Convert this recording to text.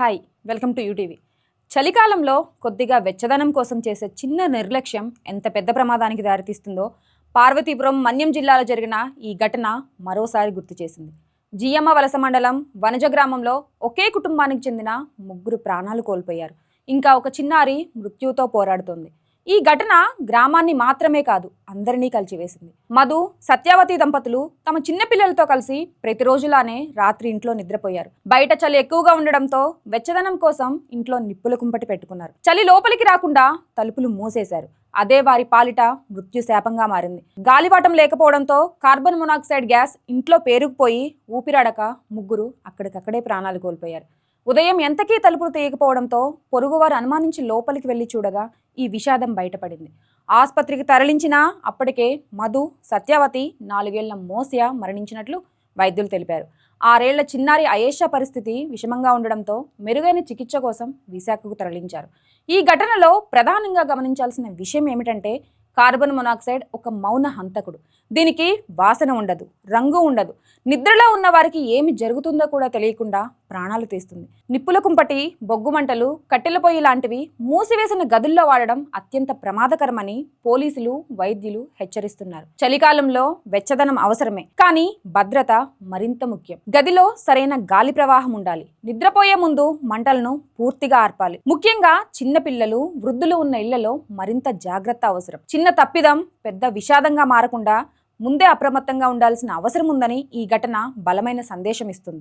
Hi welcome to UTV. చలికాలంలో కొద్దిగా వెచ్చదనం కోసం చేసే చిన్న నిర్లక్ష్యం ఎంత పెద్ద ప్రమాదానికి దారితీస్తుందో పార్వతీపురం మన్యం జిల్లాలో జరిగిన ఈ ఘటన మరోసారి గుర్తు చేసింది. జియమ్మ వలస మండలం వనజ గ్రామంలో ఒకే కుటుంబానికి చెందిన ముగ్గురు ప్రాణాలు కోల్పోయారు. ఇంకా ఒక చిన్నారి మృత్యుతో పోరాడుతోంది. ఈ ఘటన గ్రామాన్ని మాత్రమే కాదు అందరినీ కలిచివేసింది. మధు సత్యావతి దంపతులు తమ చిన్నపిల్లలతో కలిసి ప్రతిరోజులానే రాత్రి ఇంట్లో నిద్రపోయారు. బయట చలి ఎక్కువగా ఉండడంతో వెచ్చదనం కోసం ఇంట్లో నిప్పుల కుంపటి పెట్టుకున్నారు. చలి లోపలికి రాకుండా తలుపులు మూసేశారు. అదే వారి పాలిట మృత్యు శాపంగా మారింది. గాలివాటం లేకపోవడంతో కార్బన్ మొనాక్సైడ్ గ్యాస్ ఇంట్లో పేరుకుపోయి ఊపిరాడక ముగ్గురు అక్కడికక్కడే ప్రాణాలు కోల్పోయారు. ఉదయం ఎంతకీ తలుపులు తీయకపోవడంతో పొరుగువారు అనుమానించి లోపలికి వెళ్ళి చూడగా ఈ విషాదం బయటపడింది. ఆసుపత్రికి తరలించినా అప్పటికే మధు సత్యావతి నాలుగేళ్ళ మోసియా మరణించినట్లు వైద్యులు తెలిపారు. ఆరేళ్ళ చిన్నారి అయేషా పరిస్థితి విషమంగా ఉండడంతో మెరుగైన చికిత్స కోసం విశాఖకు తరలించారు. ఈ ఘటనలో ప్రధానంగా గమనించాల్సిన విషయం ఏమిటంటే కార్బన్ మొనాక్సైడ్ ఒక మౌన హంతకుడు. దీనికి వాసన ఉండదు రంగు ఉండదు. నిద్రలో ఉన్న వారికి ఏమి జరుగుతుందో కూడా తెలియకుండా ప్రాణాలు తీస్తుంది. నిప్పుల కుంపటి బొగ్గు మంటలు కట్టెల పొయ్యి లాంటివి మూసివేసిన గదుల్లో వాడడం అత్యంత ప్రమాదకరమని పోలీసులు వైద్యులు హెచ్చరిస్తున్నారు. చలికాలంలో వెచ్చదనం అవసరమే కానీ భద్రత మరింత ముఖ్యం. గదిలో సరైన గాలి ప్రవాహం ఉండాలి. నిద్రపోయే ముందు మంటలను పూర్తిగా ఆర్పాలి. ముఖ్యంగా చిన్నపిల్లలు వృద్ధులు ఉన్న ఇళ్ళలో మరింత జాగ్రత్త అవసరం. చిన్న తప్పిదం పెద్ద విషాదంగా మారకుండా ముందే అప్రమత్తంగా ఉండాల్సిన అవసరం ఉందని ఈ ఘటన బలమైన సందేశం ఇస్తుంది.